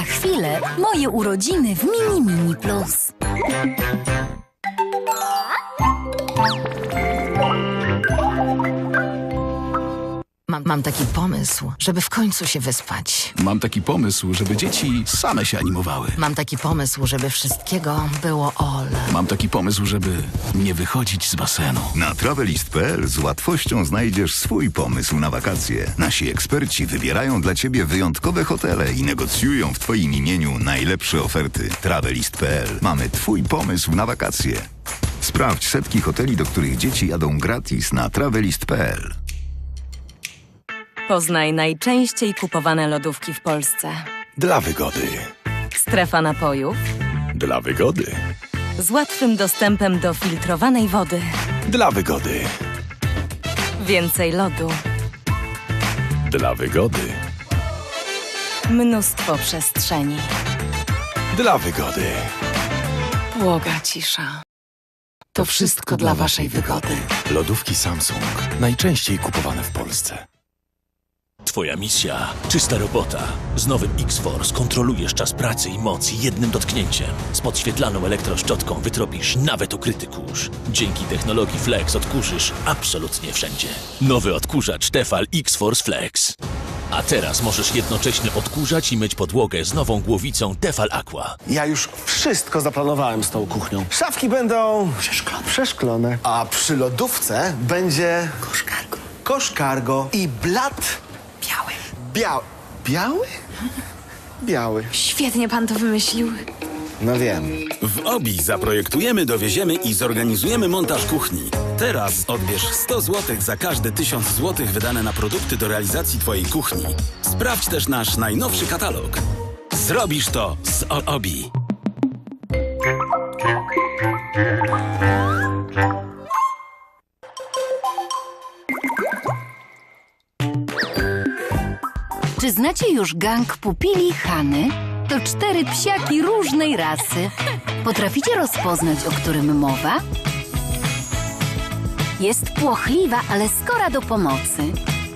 Za chwilę moje urodziny w Mini Mini Plus. Mam, mam taki pomysł, żeby w końcu się wyspać. Mam taki pomysł, żeby dzieci same się animowały. Mam taki pomysł, żeby wszystkiego było all. Mam taki pomysł, żeby nie wychodzić z basenu. Na travelist.pl z łatwością znajdziesz swój pomysł na wakacje. Nasi eksperci wybierają dla Ciebie wyjątkowe hotele i negocjują w Twoim imieniu najlepsze oferty. Travelist.pl. Mamy Twój pomysł na wakacje. Sprawdź setki hoteli, do których dzieci jadą gratis na travelist.pl. Poznaj najczęściej kupowane lodówki w Polsce. Dla wygody. Strefa napojów Dla wygody. z łatwym dostępem do filtrowanej wody. Dla wygody. Więcej lodu, Dla wygody. mnóstwo przestrzeni. Dla wygody. Błoga cisza. To wszystko dla waszej wygody. Lodówki Samsung. Najczęściej kupowane w Polsce. Twoja misja czysta robota. Z nowym X-Force kontrolujesz czas pracy i mocy jednym dotknięciem. Z podświetlaną elektroszczotką wytropisz nawet ukryty kurz. Dzięki technologii Flex odkurzysz absolutnie wszędzie. Nowy odkurzacz Tefal X-Force Flex. A teraz możesz jednocześnie odkurzać i myć podłogę z nową głowicą Tefal Aqua. Ja już wszystko zaplanowałem z tą kuchnią. Szafki będą przeszklone, przeszklone. a przy lodówce będzie kosz cargo, i blat Biały. biały. Biały? Biały. Świetnie pan to wymyślił. No wiem. W OBI zaprojektujemy, dowieziemy i zorganizujemy montaż kuchni. Teraz odbierz 100 zł za każde 1000 zł wydane na produkty do realizacji Twojej kuchni. Sprawdź też nasz najnowszy katalog. Zrobisz to z O- OBI. Czy znacie już gang pupili Hany? To cztery psiaki różnej rasy. Potraficie rozpoznać, o którym mowa? Jest płochliwa, ale skora do pomocy.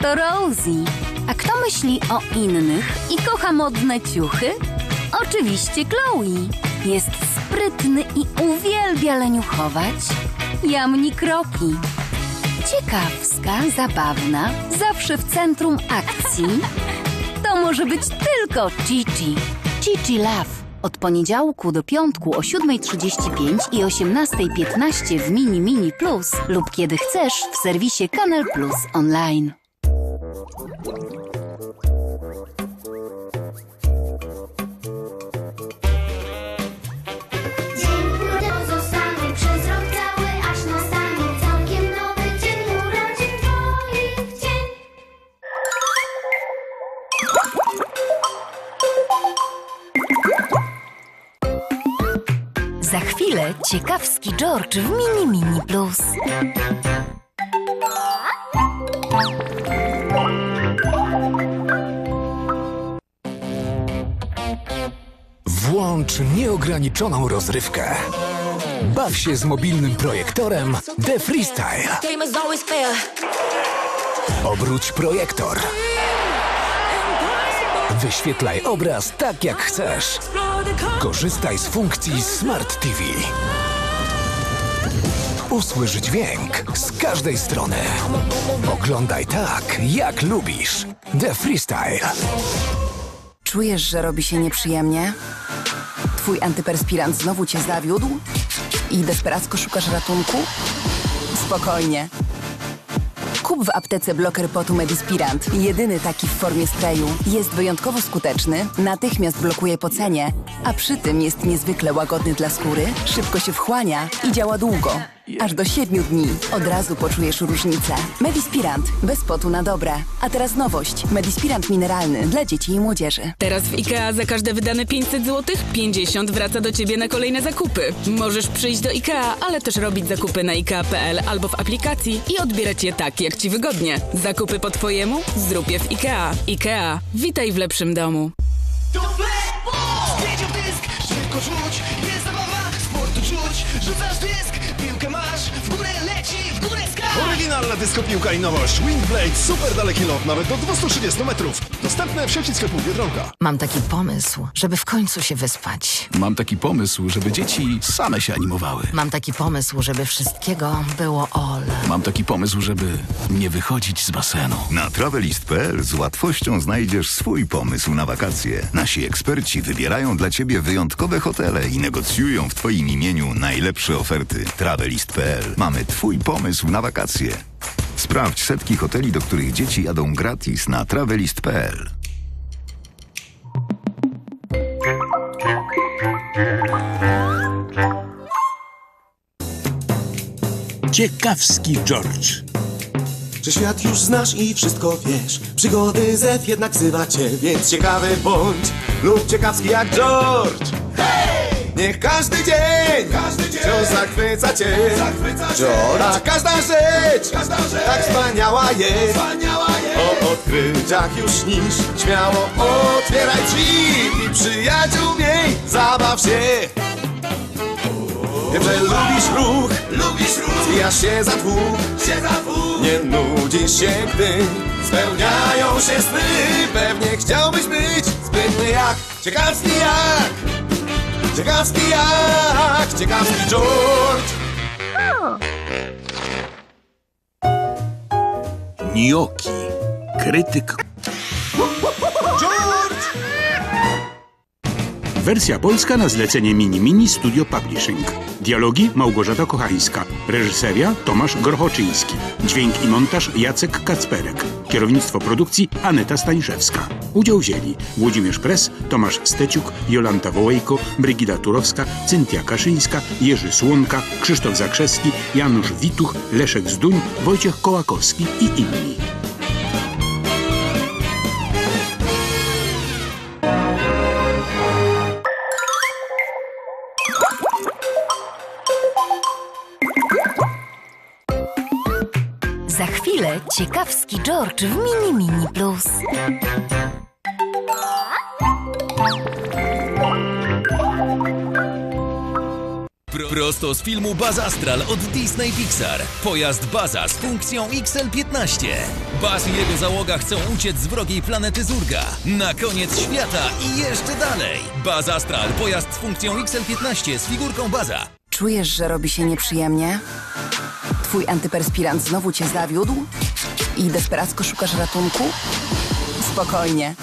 To Rosie. A kto myśli o innych i kocha modne ciuchy? Oczywiście Chloe. Jest sprytny i uwielbia leniuchować. Jamni kroki. Ciekawska, zabawna, zawsze w centrum akcji. To może być tylko Chichi. Chichi Love. Od poniedziałku do piątku o 7.35 i 18.15 w Mini Mini Plus lub kiedy chcesz w serwisie Kanal Plus online. Ciekawski George w Mini Mini Plus. Włącz nieograniczoną rozrywkę. Baw się z mobilnym projektorem The Freestyle. Obróć projektor. Wyświetlaj obraz tak jak chcesz. Korzystaj z funkcji Smart TV. Usłysz dźwięk z każdej strony. Oglądaj tak, jak lubisz. The Freestyle. Czujesz, że robi się nieprzyjemnie? Twój antyperspirant znowu cię zawiódł? I desperacko szukasz ratunku? Spokojnie. Kup w aptece bloker potu Medispirant. Jedyny taki w formie sprayu. Jest wyjątkowo skuteczny, natychmiast blokuje pocenie, a przy tym jest niezwykle łagodny dla skóry, szybko się wchłania i działa długo. Aż do 7 dni. Od razu poczujesz różnicę. Medispirant. Bez potu na dobre. A teraz nowość. Medispirant mineralny dla dzieci i młodzieży. Teraz w IKEA za każde wydane 500 zł 50 wraca do ciebie na kolejne zakupy. Możesz przyjść do IKEA, ale też robić zakupy na IKEA.pl albo w aplikacji i odbierać je tak, jak ci wygodnie. Zakupy po twojemu? Zrób je w IKEA. IKEA. Witaj w lepszym domu. Oryginalna dysko piłka i nowość Wingblade super daleki lot nawet do 230 metrów. Dostępne w sieci sklepów Biedronka. Mam taki pomysł, żeby w końcu się wyspać. Mam taki pomysł, żeby dzieci same się animowały. Mam taki pomysł, żeby wszystkiego było all. Mam taki pomysł, żeby nie wychodzić z basenu. Na travelist.pl z łatwością znajdziesz swój pomysł na wakacje. Nasi eksperci wybierają dla Ciebie wyjątkowe hotele i negocjują w Twoim imieniu najlepsze oferty. Travelist.pl. Mamy Twój pomysł na wakacje. Sprawdź setki hoteli, do których dzieci jadą gratis na travelist.pl. Ciekawski George. Czy świat już znasz i wszystko wiesz? Przygody Z jednak wzywa cię, więc ciekawy bądź lub ciekawski jak George. Niech każdy dzień, wciąż zachwyca cię. George. A każda rzecz, tak wspaniała jest. O odkryciach już śnisz, śmiało otwieraj drzwi i przyjaciół miej, zabaw się. Wiem, że lubisz ruch, lubisz ruch, zwijasz się za dwóch, się za dwóch. Nie nudzisz się, gdy spełniają się sny. Pewnie chciałbyś być zbytny jak, ciekawski jak, ciekawski jak, ciekawski George. Gnioki. Krytyk. George! Wersja polska na zlecenie Mini Mini Studio Publishing. Dialogi Małgorzata Kochańska. Reżyseria Tomasz Gorchoczyński. Dźwięk i montaż Jacek Kacperek. Kierownictwo produkcji Aneta Staniszewska. Udział wzięli Włodzimierz Pres, Tomasz Steciuk, Jolanta Wołejko, Brygida Turowska, Cynthia Kaszyńska, Jerzy Słonka, Krzysztof Zakrzewski, Janusz Wituch, Leszek Zduń, Wojciech Kołakowski i inni. Ciekawski George w Mini Mini Plus. Pro, prosto z filmu Baz Astral od Disney Pixar. Pojazd Baza z funkcją XL-15. Baz i jego załoga chcą uciec z wrogiej planety Zurga. Na koniec świata i jeszcze dalej. Baz Astral, pojazd z funkcją XL-15 z figurką Baza. Czujesz, że robi się nieprzyjemnie? Twój antyperspirant znowu cię zawiódł? I desperacko szukasz ratunku? Spokojnie.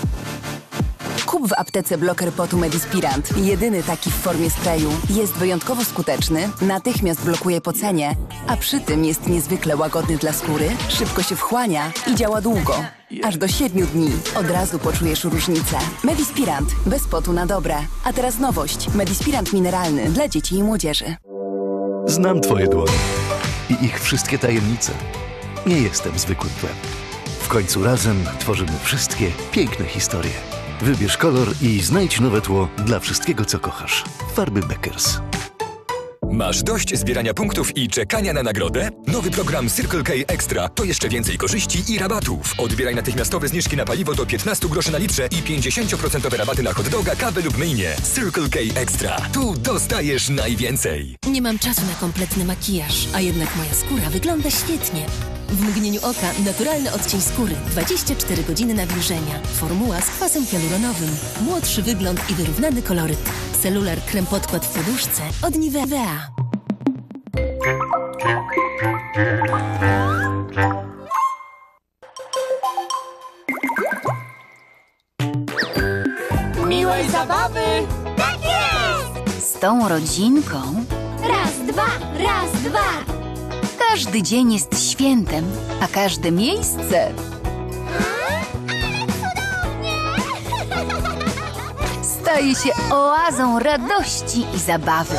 Kup w aptece bloker potu Medispirant. Jedyny taki w formie sprayu. Jest wyjątkowo skuteczny, natychmiast blokuje pocenie, a przy tym jest niezwykle łagodny dla skóry, szybko się wchłania i działa długo. Aż do 7 dni. Od razu poczujesz różnicę. Medispirant. Bez potu na dobre. A teraz nowość. Medispirant mineralny dla dzieci i młodzieży. Znam twoje dłonie i ich wszystkie tajemnice. Nie jestem zwykłym tłem. W końcu razem tworzymy wszystkie piękne historie. Wybierz kolor i znajdź nowe tło dla wszystkiego, co kochasz. Farby Beckers. Masz dość zbierania punktów i czekania na nagrodę? Nowy program Circle K Extra to jeszcze więcej korzyści i rabatów. Odbieraj natychmiastowe zniżki na paliwo do 15 groszy na litrze i 50% rabaty na hot doga, kawę lub myjnie. Circle K Extra. Tu dostajesz najwięcej. Nie mam czasu na kompletny makijaż, a jednak moja skóra wygląda świetnie. W mgnieniu oka naturalny odcień skóry, 24 godziny nawilżenia. Formuła z kwasem hialuronowym, młodszy wygląd i wyrównany koloryt. Celular krem podkład w poduszce od Nivea. Miłej zabawy! Tak jest! Z tą rodzinką Raz, dwa, raz, dwa! Każdy dzień jest świętem, a każde miejsce staje się oazą radości i zabawy.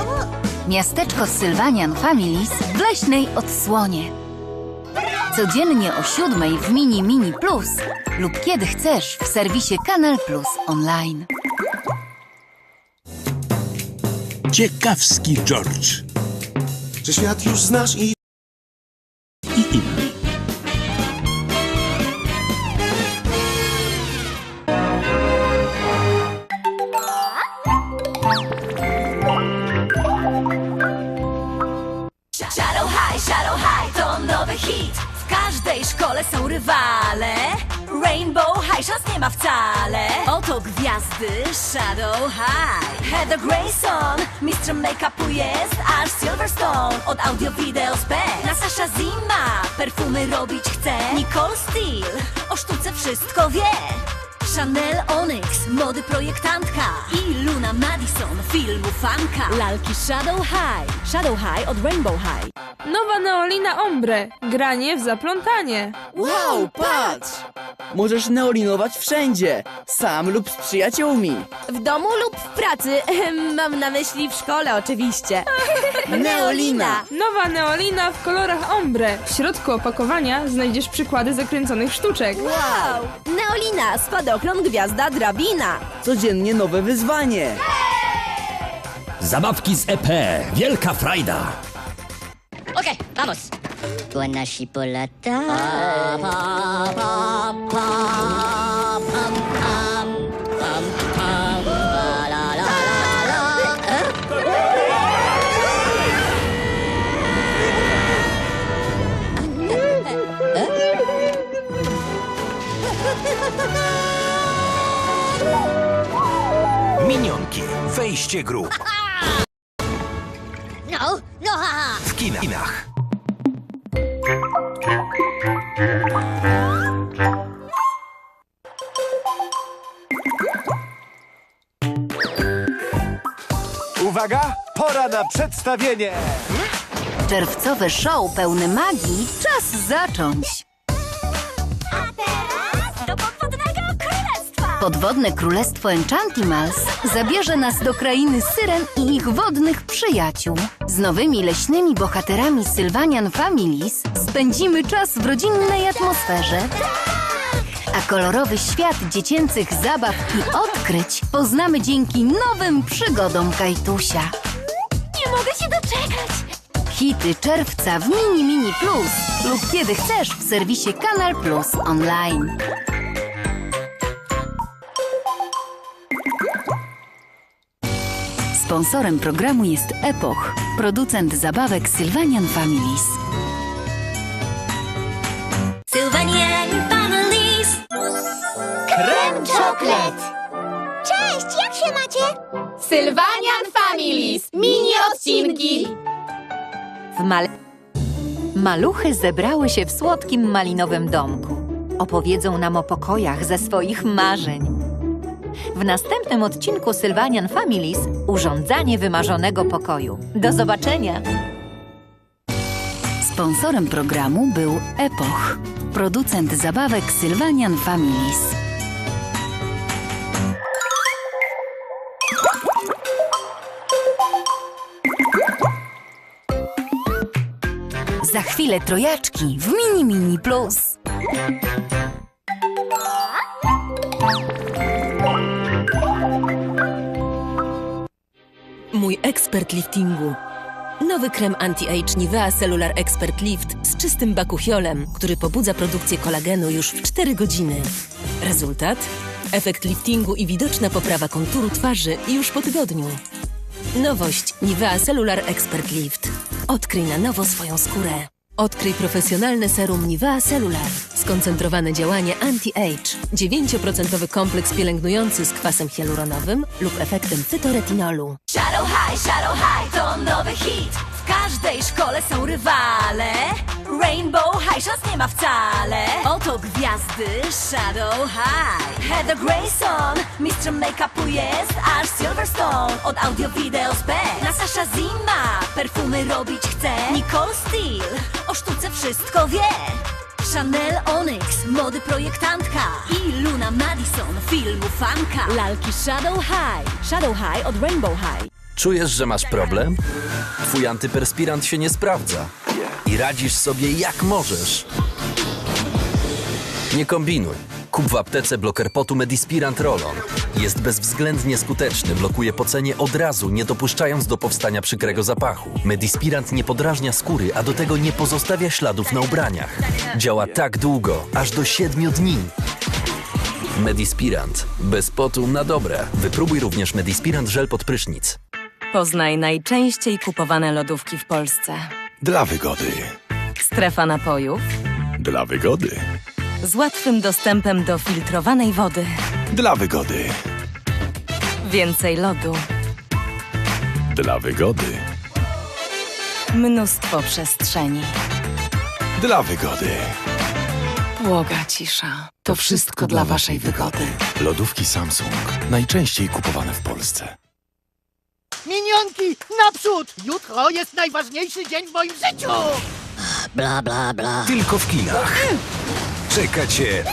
Miasteczko Sylvanian Families w leśnej odsłonie. Codziennie o siódmej w Mini Mini Plus lub kiedy chcesz w serwisie Kanal Plus online. Ciekawski George. Czy świat już znasz i... I ma wcale. Oto gwiazdy Shadow High. Heather Grayson Mistrzem make-upu jest aż Silverstone Od audio wideo spec Na Sasha Zima Perfumy robić chce Nicole Steele. O sztuce wszystko wie Chanel Onyx, mody projektantka i Luna Madison, filmu fanka. Lalki Shadow High, Shadow High od Rainbow High. Nowa Neolina Ombre. Granie w zaplątanie. Wow, patrz! Możesz neolinować wszędzie, sam lub z przyjaciółmi. W domu lub w pracy. Mam na myśli w szkole oczywiście. Neolina. Nowa Neolina w kolorach ombre. W środku opakowania znajdziesz przykłady zakręconych sztuczek. Wow! Neolina, spadochron, gwiazda, drabina. Codziennie nowe wyzwanie. Zabawki z EP. Wielka frajda. Ok, vamos. Buena chipolata. Pa, pa, pa, pa, Grup. No, no, haha. W kinach. Uwaga, pora na przedstawienie! Czerwcowe show pełne magii. Czas zacząć. Podwodne królestwo Enchantimals zabierze nas do krainy syren i ich wodnych przyjaciół. Z nowymi leśnymi bohaterami Sylvanian Families spędzimy czas w rodzinnej atmosferze. A kolorowy świat dziecięcych zabaw i odkryć poznamy dzięki nowym przygodom Kajtusia. Nie mogę się doczekać! Hity czerwca w Mini Mini Plus lub kiedy chcesz w serwisie Kanal Plus online. Sponsorem programu jest Epoch, producent zabawek Sylvanian Families. Sylvanian Families. Krem czoklet! Cześć, jak się macie? Sylvanian Families! Mini odcinki! W mal... Maluchy zebrały się w słodkim malinowym domku. Opowiedzą nam o pokojach ze swoich marzeń. W następnym odcinku Sylvanian Families urządzanie wymarzonego pokoju. Do zobaczenia! Sponsorem programu był Epoch, producent zabawek Sylvanian Families. Za chwilę trojaczki w Mini Mini Plus. Mój ekspert liftingu. Nowy krem anti-age Nivea Cellular Expert Lift z czystym bakuchiolem, który pobudza produkcję kolagenu już w 4 godziny. Rezultat? Efekt liftingu i widoczna poprawa konturu twarzy już po tygodniu. Nowość Nivea Cellular Expert Lift. Odkryj na nowo swoją skórę. Odkryj profesjonalne serum Nivea Cellular. Skoncentrowane działanie anti-age. 9% kompleks pielęgnujący z kwasem hialuronowym lub efektem fytoretinolu. Shadow High, Shadow High to nowy hit. W każdej szkole są rywale. Rainbow High szans nie ma wcale. Oto gwiazdy Shadow High. Heather Grayson, mistrzem make-upu jest aż Silverstone. Od audio wideo spec. Nasasza Zima, perfumy robić chce. Nicole Steele, o sztuce wszystko wie. Chanel Onyx, mody projektantka I Luna Madison, filmu fanka Lalki Shadow High Shadow High od Rainbow High Czujesz, że masz problem? Twój antyperspirant się nie sprawdza. I radzisz sobie jak możesz. Nie kombinuj. Kup w aptece bloker potu Medispirant Roll-On. Jest bezwzględnie skuteczny, blokuje pocenie od razu, nie dopuszczając do powstania przykrego zapachu. Medispirant nie podrażnia skóry, a do tego nie pozostawia śladów na ubraniach. Działa tak długo, aż do 7 dni. Medispirant. Bez potu na dobre. Wypróbuj również Medispirant żel pod prysznic. Poznaj najczęściej kupowane lodówki w Polsce. Dla wygody. Strefa napojów Dla wygody. z łatwym dostępem do filtrowanej wody. Dla wygody. Więcej lodu, Dla wygody. mnóstwo przestrzeni. Dla wygody. Błoga cisza. To wszystko dla waszej wygody. Lodówki Samsung. Najczęściej kupowane w Polsce. Minionki, naprzód! Jutro jest najważniejszy dzień w moim życiu! Bla, bla, bla. Tylko w kinach. Czeka cię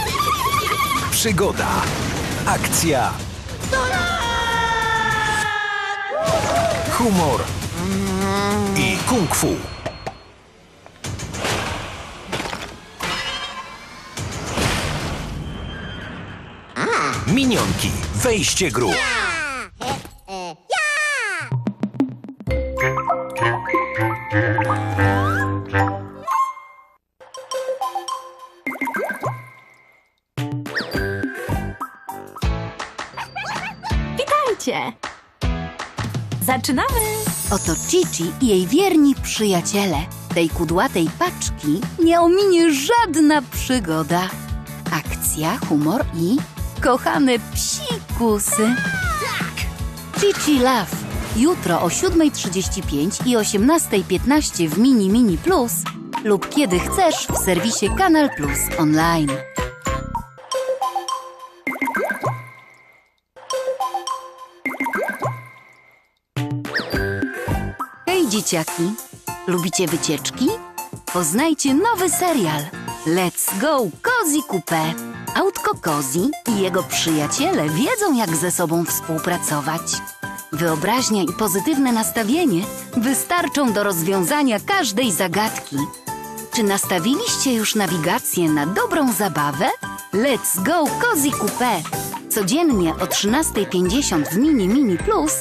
przygoda, akcja, humor i kung fu. Minionki, wejście grup. Zaczynamy! Oto Cici i jej wierni przyjaciele. Tej kudłatej paczki nie ominie żadna przygoda. Akcja, humor i kochane psikusy. Cici Love. Jutro o 7.35 i 18.15 w Mini Mini Plus lub kiedy chcesz w serwisie Kanal Plus online. Dzieciaki! Lubicie wycieczki? Poznajcie nowy serial Let's Go Cozy Coupe. Autko Cozy i jego przyjaciele wiedzą jak ze sobą współpracować. Wyobraźnia i pozytywne nastawienie wystarczą do rozwiązania każdej zagadki. Czy nastawiliście już nawigację na dobrą zabawę? Let's Go Cozy Coupe. Codziennie o 13.50 w Mini Mini Plus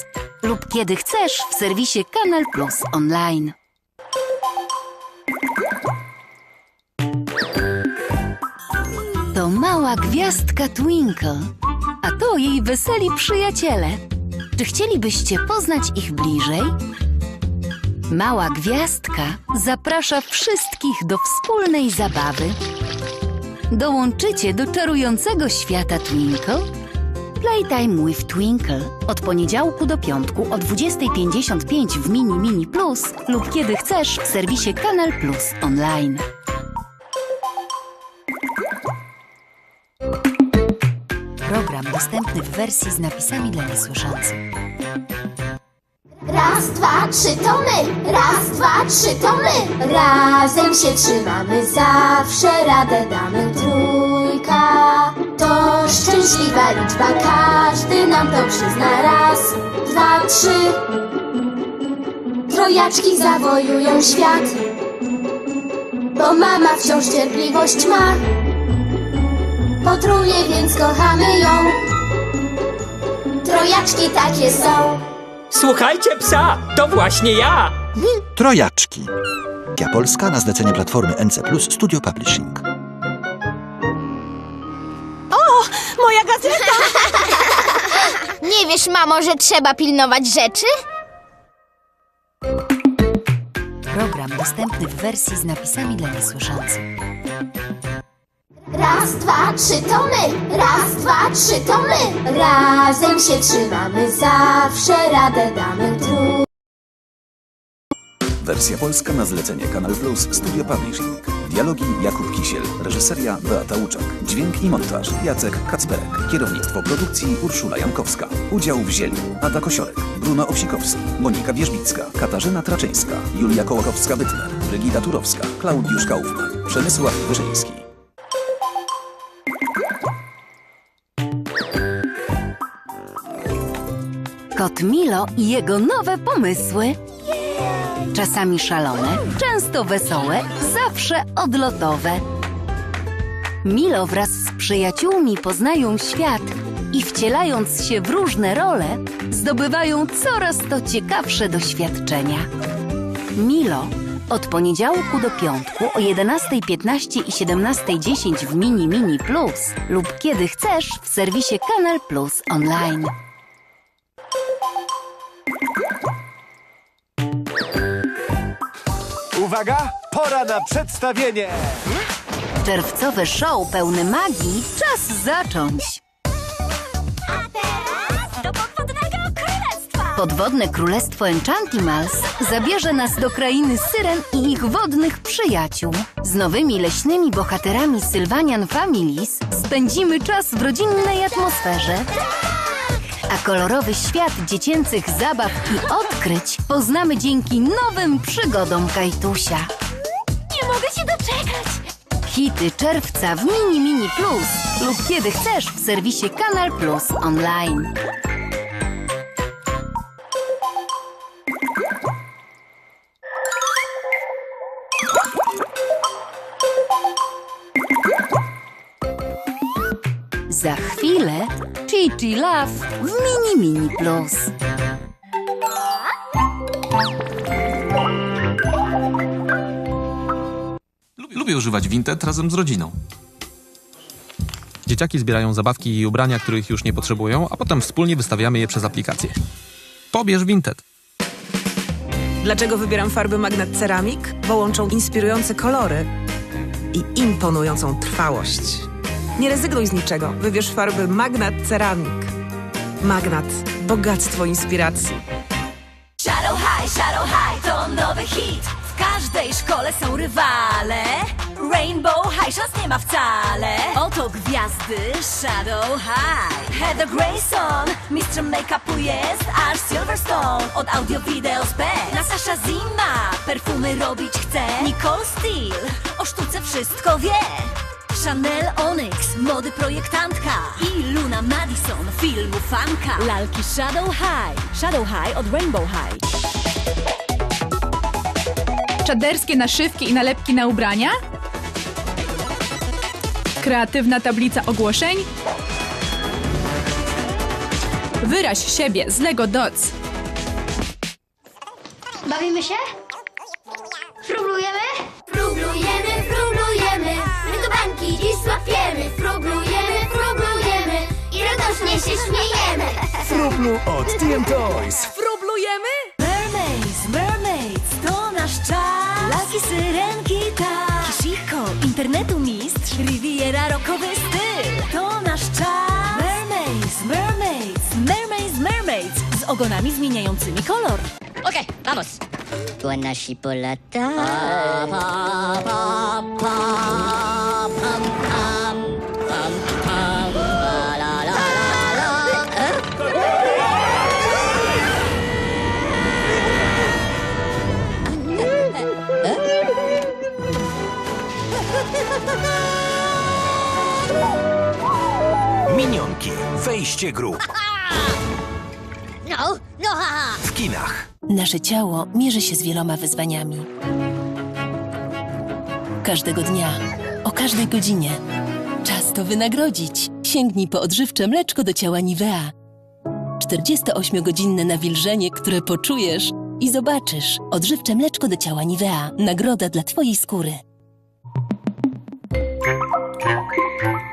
lub kiedy chcesz w serwisie Kanal Plus online. To mała gwiazdka Twinkle, a to jej weseli przyjaciele. Czy chcielibyście poznać ich bliżej? Mała gwiazdka zaprasza wszystkich do wspólnej zabawy. Dołączycie do czarującego świata Twinkle? Playtime with Twinkle od poniedziałku do piątku o 20.55 w Mini Mini Plus lub kiedy chcesz w serwisie Kanal Plus online. Program dostępny w wersji z napisami dla niesłyszących. Raz, dwa, trzy to my! Raz, dwa, trzy to my! Razem się trzymamy, zawsze radę damy. To szczęśliwa liczba, każdy nam to przyzna. Raz, dwa, trzy. Trojaczki zawojują świat, bo mama wciąż cierpliwość ma. Potrójnie więc kochamy ją. Trojaczki takie są. Słuchajcie psa, to właśnie ja! Trojaczki. Ja Polska na zlecenie platformy NC Studio Publishing. Moja gazeta! Nie wiesz, mamo, że trzeba pilnować rzeczy? Program dostępny w wersji z napisami dla niesłyszących. Raz, dwa, trzy to my! Raz, dwa, trzy to my! Razem się trzymamy, zawsze radę damy. Trój... Wersja polska na zlecenie Kanal Plus Studio Publishing. Dialogi Jakub Kisiel, reżyseria Beata Łuczak, dźwięk i montaż Jacek Kacperek, kierownictwo produkcji Urszula Jankowska. Udział wzięli Ada Kosiorek, Bruno Owsikowski, Monika Wierzbicka, Katarzyna Traczyńska, Julia Kołakowska-Bytner, Brygida Turowska, Klaudiusz Kaufmann, Przemysław Wyszyński. Kot Milo i jego nowe pomysły. Czasami szalone, często wesołe, zawsze odlotowe. Milo wraz z przyjaciółmi poznają świat i wcielając się w różne role, zdobywają coraz to ciekawsze doświadczenia. Milo od poniedziałku do piątku o 11.15 i 17.10 w Mini Mini Plus lub kiedy chcesz w serwisie Kanal Plus online. Uwaga, pora na przedstawienie! Czerwcowe show pełne magii. Czas zacząć! Do podwodnego królestwa! Podwodne królestwo Enchantimals zabierze nas do krainy syren i ich wodnych przyjaciół. Z nowymi leśnymi bohaterami Sylvanian Families spędzimy czas w rodzinnej atmosferze. A kolorowy świat dziecięcych zabaw i odkryć poznamy dzięki nowym przygodom Kajtusia. Nie mogę się doczekać! Hity czerwca w Mini Mini Plus lub kiedy chcesz w serwisie Kanal Plus online. Chichi Love w Mini Mini Plus. Lubię używać Vinted razem z rodziną. Dzieciaki zbierają zabawki i ubrania, których już nie potrzebują, a potem wspólnie wystawiamy je przez aplikację. Pobierz Vinted. Dlaczego wybieram farby Magnet Ceramic? Bo łączą inspirujące kolory i imponującą trwałość. Nie rezygnuj z niczego. Wybierz farby Magnat Ceramic. Magnat. Bogactwo inspiracji. Shadow High, Shadow High to nowy hit. W każdej szkole są rywale. Rainbow High szans nie ma wcale. Oto gwiazdy Shadow High. Heather Grayson, mistrzem make-upu jest aż Silverstone. Od audio wideo spec. Nasasza Zima, perfumy robić chce. Nicole Steele, o sztuce wszystko wie. Chanel Onyx, mody projektantka i Luna Madison, filmu fanka. Lalki Shadow High, Shadow High od Rainbow High. Czaderskie naszywki i nalepki na ubrania? Kreatywna tablica ogłoszeń? Wyraź siebie z Lego Dots. Bawimy się? Filmu od TM Toys. Wróblujemy? Mermaids, mermaids, to nasz czas Laki, syrenki, tak Kishiko, internetu mistrz Riviera, rockowy styl To nasz czas Mermaids, mermaids, mermaids, mermaids Z ogonami zmieniającymi kolor Ok, vamos. Buona chipolata. Pa, pa, pa, pa, Minionki. Wejście grup. No, no, haha. W kinach. Nasze ciało mierzy się z wieloma wyzwaniami. Każdego dnia, o każdej godzinie. Czas to wynagrodzić. Sięgnij po odżywcze mleczko do ciała Nivea. 48-godzinne nawilżenie, które poczujesz i zobaczysz. Odżywcze mleczko do ciała Nivea. Nagroda dla Twojej skóry.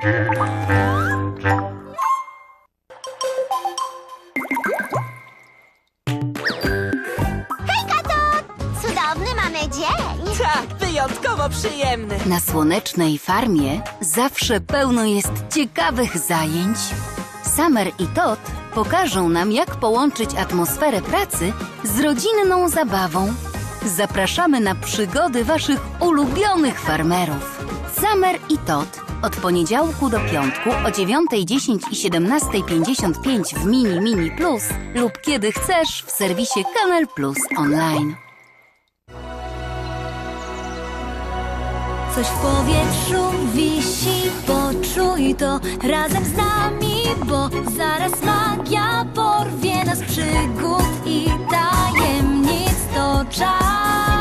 Cudowny mamy dzień! Tak, wyjątkowo przyjemny. Na słonecznej farmie zawsze pełno jest ciekawych zajęć. Summer i Tot pokażą nam, jak połączyć atmosferę pracy z rodzinną zabawą. Zapraszamy na przygody waszych ulubionych farmerów. Summer i Tot od poniedziałku do piątku o 9.10 i 17.55 w Mini Mini Plus lub kiedy chcesz w serwisie Kanal Plus Online. Coś w powietrzu wisi, poczuj to razem z nami, bo zaraz magia porwie nas przygód i tajemnic to czas.